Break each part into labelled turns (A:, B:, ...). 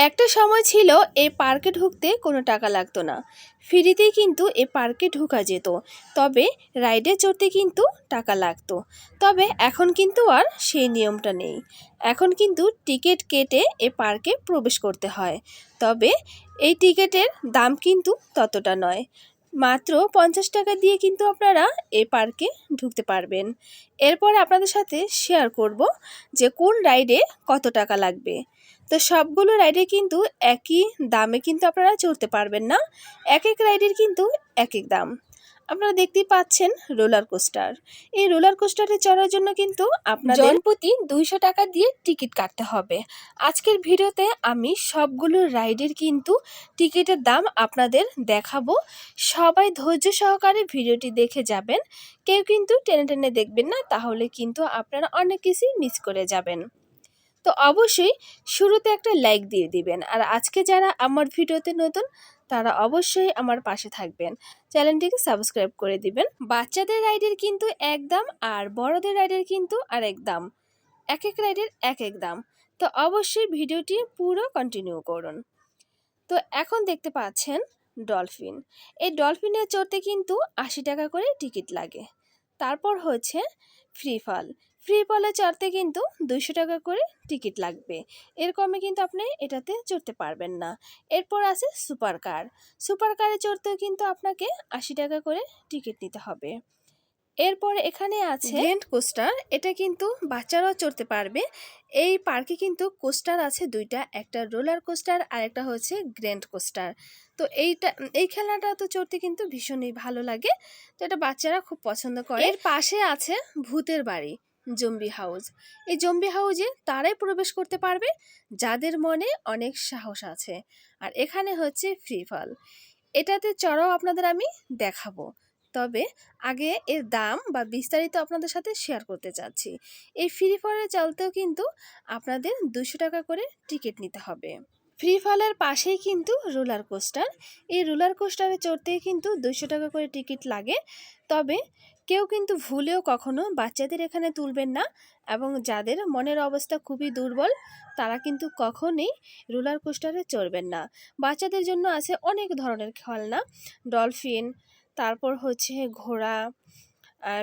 A: একটা সময় ছিল এই পার্কে ঢুকতে কোনো টাকা লাগতো না। ফ্রিতেই কিন্তু এ পার্কে ঢুকা যেত। তবে রাইডে চড়তে কিন্তু টাকা লাগতো। তবে এখন কিন্তু আর সেই নিয়মটা নেই। এখন কিন্তু টিকিট কেটে এ পার্কে প্রবেশ করতে হয়। তবে এই টিকিটের দাম কিন্তু ততটা নয়। মাত্র পঞ্চাশ টাকা দিয়ে কিন্তু আপনারা এই পার্কে ঢুকতে পারবেন। এরপর আপনাদের সাথে শেয়ার করব যে কোন রাইডে কত টাকা লাগবে। তো সবগুলো রাইডে কিন্তু একই দামে কিন্তু আপনারা চড়তে পারবেন না। এক এক রাইডের কিন্তু এক এক দাম। আপনারা দেখতেই পাচ্ছেন রোলার কোস্টার। এই রোলার কোস্টারে চড়ার জন্য কিন্তু আপনার জনপ্রতি দুইশো টাকা দিয়ে টিকিট কাটতে হবে। আজকের ভিডিওতে আমি সবগুলো রাইডের কিন্তু টিকিটের দাম আপনাদের দেখাবো। সবাই ধৈর্য সহকারে ভিডিওটি দেখে যাবেন। কেউ কিন্তু টেনে টেনে দেখবেন না, তাহলে কিন্তু আপনারা অনেক কিছুই মিস করে যাবেন। তো অবশ্যই শুরুতে একটা লাইক দিয়ে দিবেন। আর আজকে যারা আমার ভিডিওতে নতুন, তারা অবশ্যই আমার পাশে থাকবেন। চ্যানেলটিকে সাবস্ক্রাইব করে দিবেন। বাচ্চাদের রাইডের কিন্তু এক দাম আর বড়দের রাইডের কিন্তু আর এক দাম। এক এক রাইডের এক এক দাম। তো অবশ্যই ভিডিওটি পুরো কন্টিনিউ করুন। তো এখন দেখতে পাচ্ছেন ডলফিন এই ডলফিনের চড়তে কিন্তু আশি টাকা করে টিকিট লাগে। তারপর হচ্ছে ফ্রি ফল ফ্রি ফলে চড়তে কিন্তু দুইশো টাকা করে টিকিট লাগবে। এর কমে কিন্তু আপনি এটাতে চড়তে পারবেন না। এরপর আছে সুপার কার। সুপার কারে চড়তেও কিন্তু আপনাকে আশি টাকা করে টিকিট নিতে হবে। এরপর এখানে আছে গ্র্যান্ড কোস্টার। এটা কিন্তু বাচ্চারাও চড়তে পারবে। এই পার্কে কিন্তু কোস্টার আছে দুইটা একটা রোলার কোস্টার আর একটা হচ্ছে গ্র্যান্ড কোস্টার। তো এইটা এই খেলাটা তো চড়তে কিন্তু ভীষণই ভালো লাগে। তো এটা বাচ্চারা খুব পছন্দ করে। এর পাশে আছে ভূতের বাড়ি। জম্বি হাউস এই জম্বি হাউজে তারাই প্রবেশ করতে পারবে যাদের মনে অনেক সাহস আছে। আর এখানে হচ্ছে ফ্রি ফল। এটাতে চড়াও আপনাদের আমি দেখাবো। তবে আগে এর দাম বা বিস্তারিত আপনাদের সাথে শেয়ার করতে চাচ্ছি। এই ফ্রি ফলের চলতেও কিন্তু আপনাদের দুশো টাকা করে টিকিট নিতে হবে। ফ্রি ফলের পাশেই কিন্তু রোলার কোস্টার। এই রোলার কোস্টারে চড়তেই কিন্তু দুশো টাকা করে টিকিট লাগে। তবে কেউ কিন্তু ভুলেও কখনো বাচ্চাদের এখানে তুলবেন না এবং যাদের মনের অবস্থা খুবই দুর্বল, তারা কিন্তু কখনোই রোলার কোস্টারে চড়বেন না। বাচ্চাদের জন্য আছে অনেক ধরনের খেলনা, ডলফিন, তারপর হচ্ছে ঘোড়া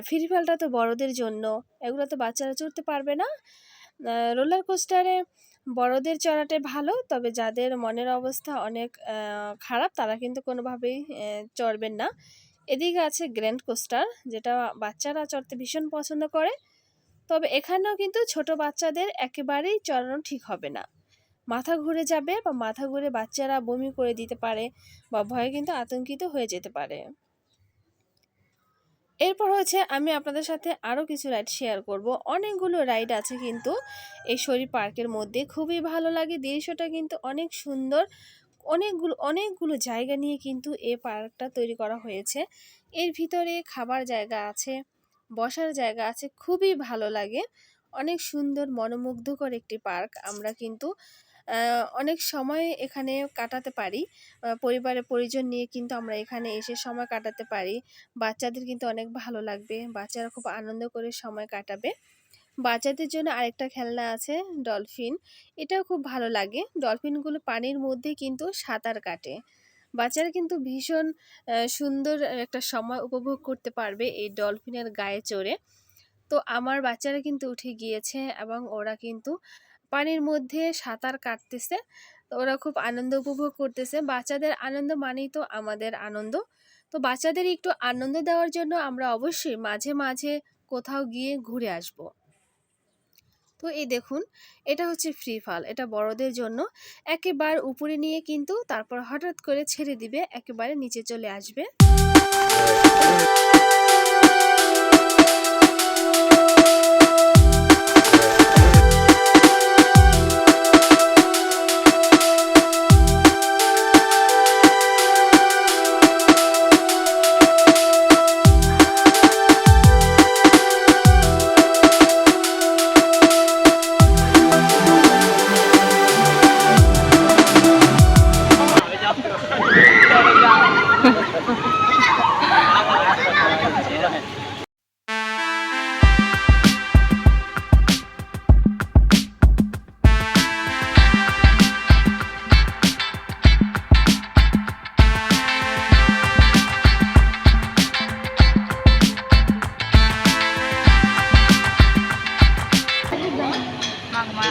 A: ফ্রি ফলটা তো বড়দের জন্য, এগুলো তো বাচ্চারা চড়তে পারবে না। রোলার কোস্টারে বড়দের চড়াটা ভালো, তবে যাদের মনের অবস্থা অনেক খারাপ, তারা কিন্তু কোনোভাবেই চড়বেন না। এদিকে আছে গ্র্যান্ড কোস্টার যেটা বাচ্চারা চড়তে ভীষণ পছন্দ করে। তবে এখানেও কিন্তু ছোট বাচ্চাদের একেবারেই চড়ানো ঠিক হবে না। মাথা ঘুরে যাবে বা মাথা ঘুরে বাচ্চারা বমি করে দিতে পারে বা ভয়ে কিন্তু আতঙ্কিত হয়ে যেতে পারে। এরপর হচ্ছে আমি আপনাদের সাথে আরও কিছু রাইড শেয়ার করব। অনেকগুলো রাইড আছে কিন্তু এই শরীর পার্কের মধ্যে। খুবই ভালো লাগে। দৃশ্যটা কিন্তু অনেক সুন্দর। অনেকগুলো অনেকগুলো জায়গা নিয়ে কিন্তু এ পার্কটা তৈরি করা হয়েছে। এর ভিতরে খাবার জায়গা আছে, বসার জায়গা আছে, খুবই ভালো লাগে। অনেক সুন্দর, মনোমুগ্ধকর একটি পার্ক। আমরা কিন্তু অনেক সময় এখানে কাটাতে পারি। পরিবারের পরিজন নিয়ে কিন্তু আমরা এখানে এসে সময় কাটাতে পারি। বাচ্চাদের কিন্তু অনেক ভালো লাগবে। বাচ্চারা খুব আনন্দ করে সময় কাটাবে। বাচ্চাদের জন্য আরেকটা খেলনা আছে, ডলফিন। এটাও খুব ভালো লাগে। ডলফিনগুলো পানির মধ্যে কিন্তু সাঁতার কাটে। বাচ্চারা কিন্তু ভীষণ সুন্দর একটা সময় উপভোগ করতে পারবে এই ডলফিনের গায়ে চড়ে। তো আমার বাচ্চারা কিন্তু উঠে গিয়েছে এবং ওরা কিন্তু পানির মধ্যে সাঁতার কাটতেছে। ওরা খুব আনন্দ উপভোগ করতেছে। বাচ্চাদের আনন্দ মানেই তো আমাদের আনন্দ। তো বাচ্চাদের একটু আনন্দ দেওয়ার জন্য আমরা অবশ্যই মাঝে মাঝে কোথাও গিয়ে ঘুরে আসব। তো এই দেখুন, এটা হচ্ছে ফ্রি ফাল এটা বড়দের জন্য। একেবারে উপরে নিয়ে কিন্তু তারপর হঠাৎ করে ছেড়ে দিবে, একেবারে নিচে চলে আসবে।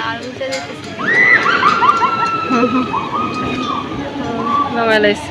B: আর উঠে যেতেছে।
A: লাইছে